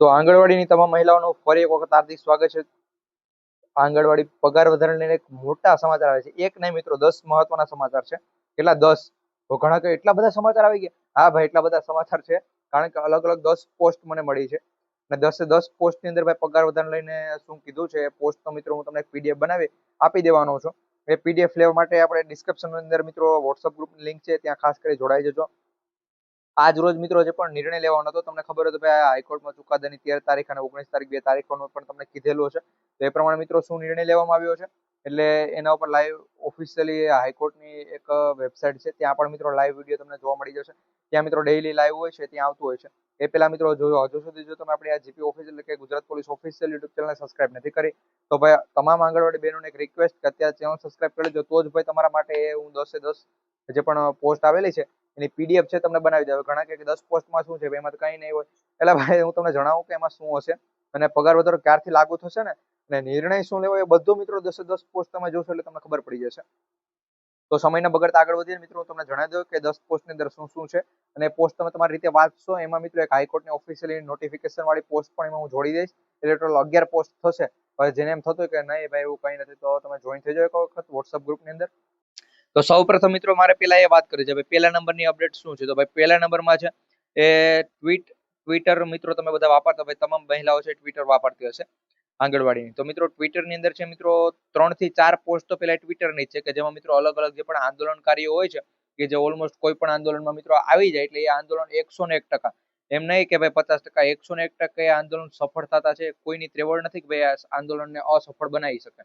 તો આંગણવાડીની તમામ મહિલાઓનું ફરી એક વખત હાર્દિક સ્વાગત છે. આંગણવાડી પગાર વધારાને લઈને એક મોટા સમાચાર આવે છે. એક નહીં મિત્રો, દસ મહત્વના સમાચાર છે. કેટલા? દસ. તો ઘણા કે એટલા બધા સમાચાર આવી ગયા. હા ભાઈ, એટલા બધા સમાચાર છે. કારણ કે અલગ અલગ દસ પોસ્ટ મને મળી છે. અને દસે દસ પોસ્ટની અંદર ભાઈ પગાર વધારા લઈને શું કીધું છે પોસ્ટ તો મિત્રો હું તમને પીડીએફ બનાવી આપી દેવાનો છું. એ પીડીએફ લેવા માટે આપણે ડિસ્ક્રિપ્શન અંદર મિત્રો વોટ્સઅપ ગ્રુપની લિંક છે. ત્યાં ખાસ કરી જોડાઈ જજો. આજ રોજ મિત્રો જે પણ નિર્ણય લેવાનો હતો, તમને ખબર હતો ભાઈ હાઈકોર્ટમાં ચુકાદાની તેર તારીખ અને ઓગણીસ તારીખ બે તારીખોનો પણ તમને કીધેલું હશે. તો એ પ્રમાણે મિત્રો શું નિર્ણય લેવામાં આવ્યો છે? એટલે એના ઉપર લાઈવ ઓફિશિયલી હાઈકોર્ટની એક વેબસાઇટ છે, ત્યાં પણ મિત્રો લાઈવ વીડિયો તમને જોવા મળી જશે. ત્યાં મિત્રો ડેઈલી લાઈવ હોય છે, ત્યાં આવતું હોય છે. એ પહેલા મિત્રો જોયો, હજુ સુધી જો તમે આપણી આ જીપી ઓફિસ એટલે કે ગુજરાત પોલીસ ઓફિસિયલ યુટ્યુબ ચેનલને સબસ્ક્રાઇબ નથી કરી, તો ભાઈ તમામ આંગણવાડી બહેનોને એક રિક્વેસ્ટ કે અત્યારે ચેનલ સબસ્ક્રાઇબ કરી લેજો તો જ ભાઈ તમારા માટે હું દસે દસ જે પણ પોસ્ટ આવેલી છે એની પીડીએફ છે તમને બનાવી દેવા ઘણા કે દસ પોસ્ટમાં શું છે? એમાં તો કંઈ નહીં હોય. એટલે ભાઈ, હું તમને જણાવું કે એમાં શું હશે? અને પગાર વધારો ક્યારથી લાગુ થશે ને? અને નિર્ણય શું લેવો એ બધું મિત્રો દસે દસ પોસ્ટ તમે જોશો એટલે તમને ખબર પડી જશે. તો સમયને બગડતા આગળ વધીએ મિત્રો તમને જણાવી દઉં કે દસ પોસ્ટની અંદર શું શું છે? અને પોસ્ટ તમે તમારી રીતે વાંચશો, એમાં મિત્રો એક હાઈકોર્ટની ઓફિશિયલી નોટિફિકેશન વાળી પોસ્ટ પણ એમાં હું જોડી દઈશ. એટલે ટોટલ અગિયાર પોસ્ટ થશે. હવે જેને એમ થતું કે નહીં, ભાઈ, એવું કંઈ નથી, તો તમે જોઈન થઈ જાઓ એક વખત વોટ્સઅપ ગ્રુપની અંદર. તો સૌ પ્રથમ મિત્રો મારે પેલા એ વાત કરી છે. ભાઈ પહેલા નંબરની અપડેટ શું છે? તો ભાઈ પહેલા નંબરમાં છે એ ટ્વીટ ટ્વિટર મિત્રો તમે બધા વાપરતા ભાઈ તમામ મહિલાઓ છે ટ્વિટર વાપરતી હશે આંગણવાડીની. તો મિત્રો ટ્વિટરની અંદર છે મિત્રો ત્રણથી ચાર પોસ્ટ તો પેલા ટ્વિટરની જ છે કે જેમાં મિત્રો અલગ અલગ જે પણ આંદોલનકારીઓ હોય છે, કે જે ઓલમોસ્ટ કોઈ પણ આંદોલનમાં મિત્રો આવી જાય એટલે એ આંદોલન એકસો ને એક ટકા. એમ નહીં કે ભાઈ પચાસ ટકા, એકસો ને એક ટકા એ આંદોલન સફળ થતા છે, કોઈની ત્રેવડ નથી કે ભાઈ આ આંદોલનને અસફળ બનાવી શકે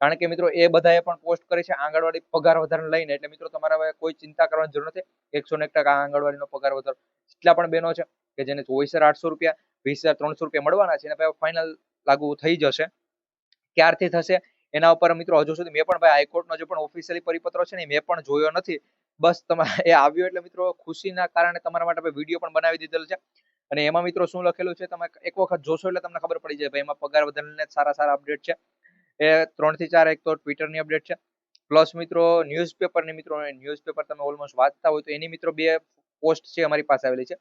કારણ કે મિત્રો એ બધાએ પણ પોસ્ટ કરી છે આંગણવાડી પગાર વધારે લઈને. એટલે મિત્રો તમારે હવે કોઈ ચિંતા કરવાની જરૂર નથી. એકસો ને એક ટકા આંગણવાડીનો પગાર વધારો. જેટલા પણ બહેનો છે કે જેને ચોવીસ હજાર આઠસો રૂપિયા વીસ હજાર ત્રણસો રૂપિયા મળવાના છે અને ફાઇનલ લાગુ થઈ જશે. ક્યારથી થશે? એના ઉપર મિત્રો હજુ સુધી મેં પણ ભાઈ હાઈકોર્ટનો જે પણ ઓફિશિયલી પરિપત્ર છે ને મેં પણ જોયો નથી. બસ તમે એ આવ્યો એટલે મિત્રો ખુશીના કારણે તમારા માટે વીડિયો પણ બનાવી દીધેલ છે. અને એમાં મિત્રો શું લખેલું છે? તમે એક વખત જોશો એટલે તમને ખબર પડી જાય ભાઈ એમાં પગાર વધારીને સારા સારા અપડેટ છે. એ ત્રણથી ચાર, એક તો ટ્વિટરની અપડેટ છે. પ્લસ મિત્રો ન્યૂઝપેપરની મિત્રો ન્યૂઝપેપર તમે ઓલમોસ્ટ વાંચતા હોય તો એની મિત્રો બે પોસ્ટ છે અમારી પાસે આવેલી છે.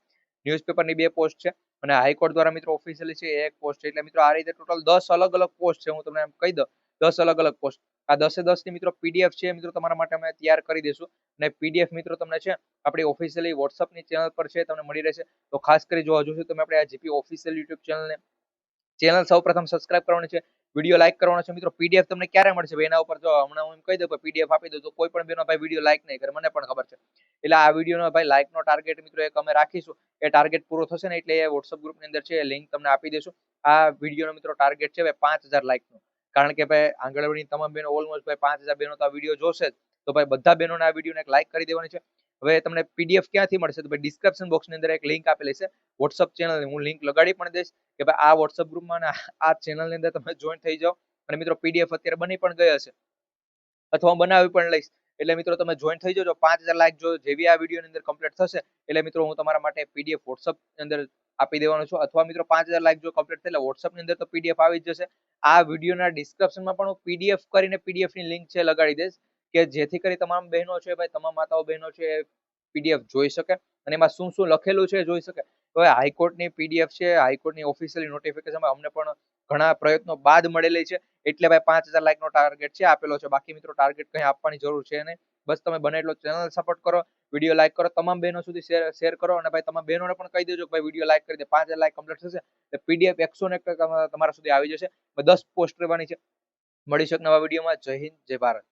ન્યૂઝપેપરની બે પોસ્ટ છે અને હાઈકોર્ટ દ્વારા મિત્રો ઓફિશિયલી છે એક પોસ્ટ છે. એટલે મિત્રો આ રીતે ટોટલ દસ અલગ અલગ પોસ્ટ છે. હું તમને એમ કહી દઉં, દસ અલગ અલગ પોસ્ટ આ દસે દસની મિત્રો પીડીએફ છે મિત્રો તમારા માટે અમે તૈયાર કરી દઈશું. અને પીડીએફ મિત્રો તમને છે આપણી ઓફિશિયલી વોટ્સઅપની ચેનલ પર છે તમને મળી રહેશે. તો ખાસ કરી જો હજુ તમે આપણે આ જીપી ઓફિશિયલ યુટ્યુબ ચેનલને ચેનલ સૌ પ્રથમ સબસ્ક્રાઇબ કરવાની છે. વીડિયો લાઈક કરવાનો છે મિત્રો. પીડીએફ તમને ક્યારે મળશે? ભાઈ, એના ઉપર જો હમણાં હું એમ કહી દઉં પીડીએફ આપી દઉં તો કોઈ પણ બેનો ભાઈ વીડિયો લાઈક નહીં કરે. મને પણ ખબર છે. એટલે આ વિડીયોનો ભાઈ લાઈકનો ટાર્ગેટ મિત્રો એક અમે રાખીશું. એ ટાર્ગેટ પૂરો થશે ને એટલે એ વોટ્સઅપ ગ્રુપની અંદર છે લિંક તમને આપી દઈશું. આ વિડીયોનો મિત્રો ટાર્ગેટ છે ભાઈ પાંચ હજાર લાઈકનો કારણ કે ભાઈ આંગણવાડીની તમામ બહેનો ઓલમોસ્ટ ભાઈ પાંચ હજાર બહેનો તો આ વીડિયો જોશે તો ભાઈ બધા બહેનોને આ વિડીયોને એક લાઈક કરી દેવાની છે. હવે તમને પીડીએફ ક્યાંથી મળશે? તો ભાઈ ડિસ્ક્રિપ્શન બોક્સની અંદર એક લિંક આપેલી છે. વોટ્સઅપ ચેનલ હું લિંક લગાડી પણ દઈશ કે ભાઈ આ વોટ્સઅપ ગ્રુપમાં આ ચેનલની અંદર તમે જોઈન થઈ જાઓ. અને મિત્રો પીડીએફ અત્યારે બની પણ ગયા છે. અથવા હું બનાવી પણ લઈશ. એટલે મિત્રો તમે જોઈન થઈ જજો. પાંચ હજાર લાઈક જો જેવી આ વિડીયોની અંદર કમ્પ્લીટ થશે, એટલે મિત્રો હું તમારા માટે પીડીએફ વોટ્સઅપ અંદર આપી દેવાનો છું. અથવા મિત્રો પાંચ હજાર લાઈક જો કમ્પ્લીટ થાય વોટ્સઅપની અંદર તો પીડીએફ આવી જશે. આ વિડીયોના ડિસ્ક્રિપ્શનમાં પણ હું પીડીએફ કરીને પીડીએફની લિંક છે લગાડી દઈશ. કે જેથી કરી તમામ બહેનો છે, ભાઈ, તમામ માતાઓ બહેનો છે પીડીએફ જોઈ શકે અને એમાં શું શું લખેલું છે જોઈ શકે. તો હાઈકોર્ટની પીડીએફ છે, હાઈકોર્ટની ઓફિશિયલી નોટિફિકેશનમાં અમને પણ ઘણા પ્રયત્નો બાદ મળેલી છે. એટલે ભાઈ, પાંચ હજાર લાઈકનો ટાર્ગેટ છે, આપેલો છે. બાકી મિત્રો ટાર્ગેટ કંઈ આપવાની જરૂર છે નહીં. બસ તમે બને એટલો ચેનલ સપોર્ટ કરો વીડિયો લાઈક કરો, તમામ બહેનો સુધી શેર શેર કરો અને ભાઈ, તમામ બહેનોને પણ કહી દેજો કે ભાઈ વીડિયો લાઈક કરી દે. પાંચ લાઈક કમ્પ્લીટ થશે. એટલે પીડીએફ એકસો ને તમારા સુધી આવી જશે. દસ પોસ્ટ રહેવાની છે. મળી શકે નવા વિડીયોમાં જય હિન્દ, જય ભારત.